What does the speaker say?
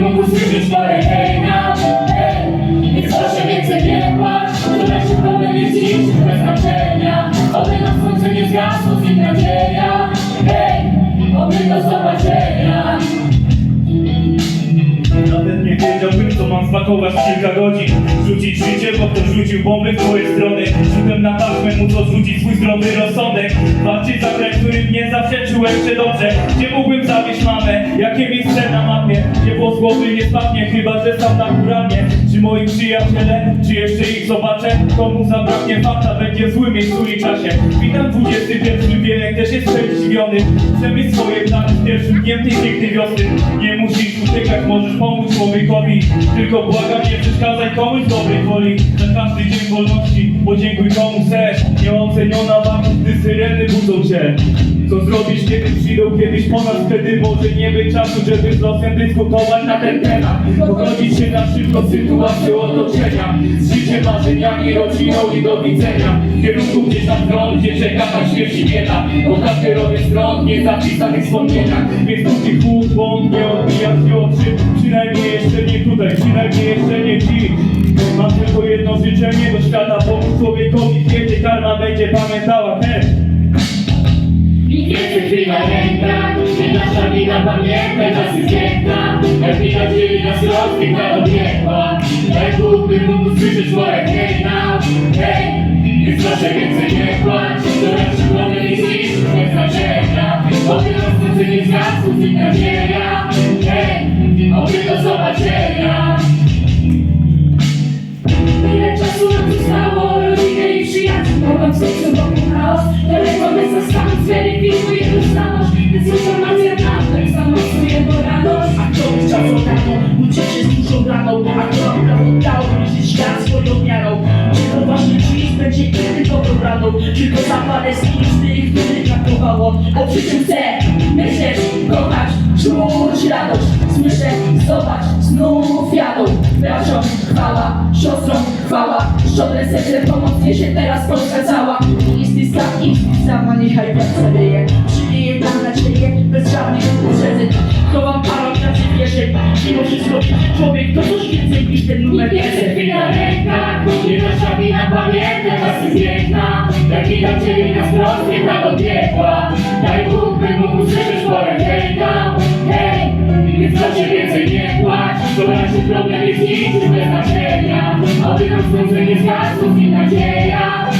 não consigo wiedziałbym co mam spakować w kilka godzin. Rzucić życie, bo ktoś rzucił bomby w twoje strony. Rzutem na taśmę móc odrzucić swój zdrowy rozsądek. Walczyć za kraj, którym nie zawsze czułem się dobrze. Gdzie mógłbym zawieść mamę, jakie miejsce na mapie? Gdzie włos z głowy nie spadnie, chyba że sam naturalnie Czy moi przyjaciele, czy jeszcze ich zobaczę? Komu zabraknie fakta, będzie w złym miejscu i czasie. Witam 21 wiek, też jest przeciwiony Przemyśl swoje plany w pierwszym dniem tej pięknej wiosny. Nie musisz uciekać, możesz pomóc człowiekowi Tylko błagam, nie przeszkadzaj komuś dobrej woli. Na każdy dzień wolności podziękuj komu chcesz. Nieoceniona wartość, gdy syreny budzą cię. Co zrobisz, kiedy przyjdą kiedyś po nas? Wtedy może nie być czasu, żeby z losem dyskutować na ten temat. Pogodzić się na szybko z sytuacją otoczenia. Z życiem, marzeniami, rodziną i do widzenia. W kierunku gdzieś na front, gdzie czeka ta śmierć i bieda. Po każdej stron, nie zapisanych wspomnieniach. Więc póki chłód, błąd, nie odbijać się oczy przynajmniej jeszcze nie dziś. Mam tylko jedno życzenie do świata Pomóc człowiekowi, kiedy karma będzie pamiętała nie chce krwi na rękach Nie nasza wina, pamiętaj, czas jest piękna Jak widać, dzieli nas rozpiękna do piekła Daj Bóg, mógł usłyszeć moje hej now Hej, więc proszę więcej nie płacz. To nasze problem i zniszczyć bez znaczenia Oby rozpoczęcie nie zgasł, z nim nadzieja. Hej, oby do Mogłam sobie wokół chaos, telefony zostały Zweryfikuj tożsamość, dezinformacja prawda Zamocuje moralność A kto chciał rano ucieszy z dużą raną A kto nam prawo dał mierzyć świat swoją miarą? Czy to właśnie dziś będzie inny dobrą radą? Czy to zapalę z tych, których brakowało O przy czym chcę myśleć, kochać, czuć radość Słyszę, zobacz, znów jadą. Braciom chwała, siostrom chwała. Szczodre serce pomoc niesie teraz Polska cała Listy statki, sama niechaj was zabieje Przynieje nam nadzieję, bez żadnych uprzedzeń Chowam parą pracy kieszeń Mimo wszystko człowiek to coś więcej niż ten numer krwi na rękach Nie nasza wina, pamiętaj, czas jest piękna Jak widać, dzieli nas rozpiękna do piekła Daj Bóg, by mógł usłyszeć porę Hej, więc proszę więcej nie płacz To nasz problem jest nic bez znaczenia Oby nam słońce nie zgasło z nadzieja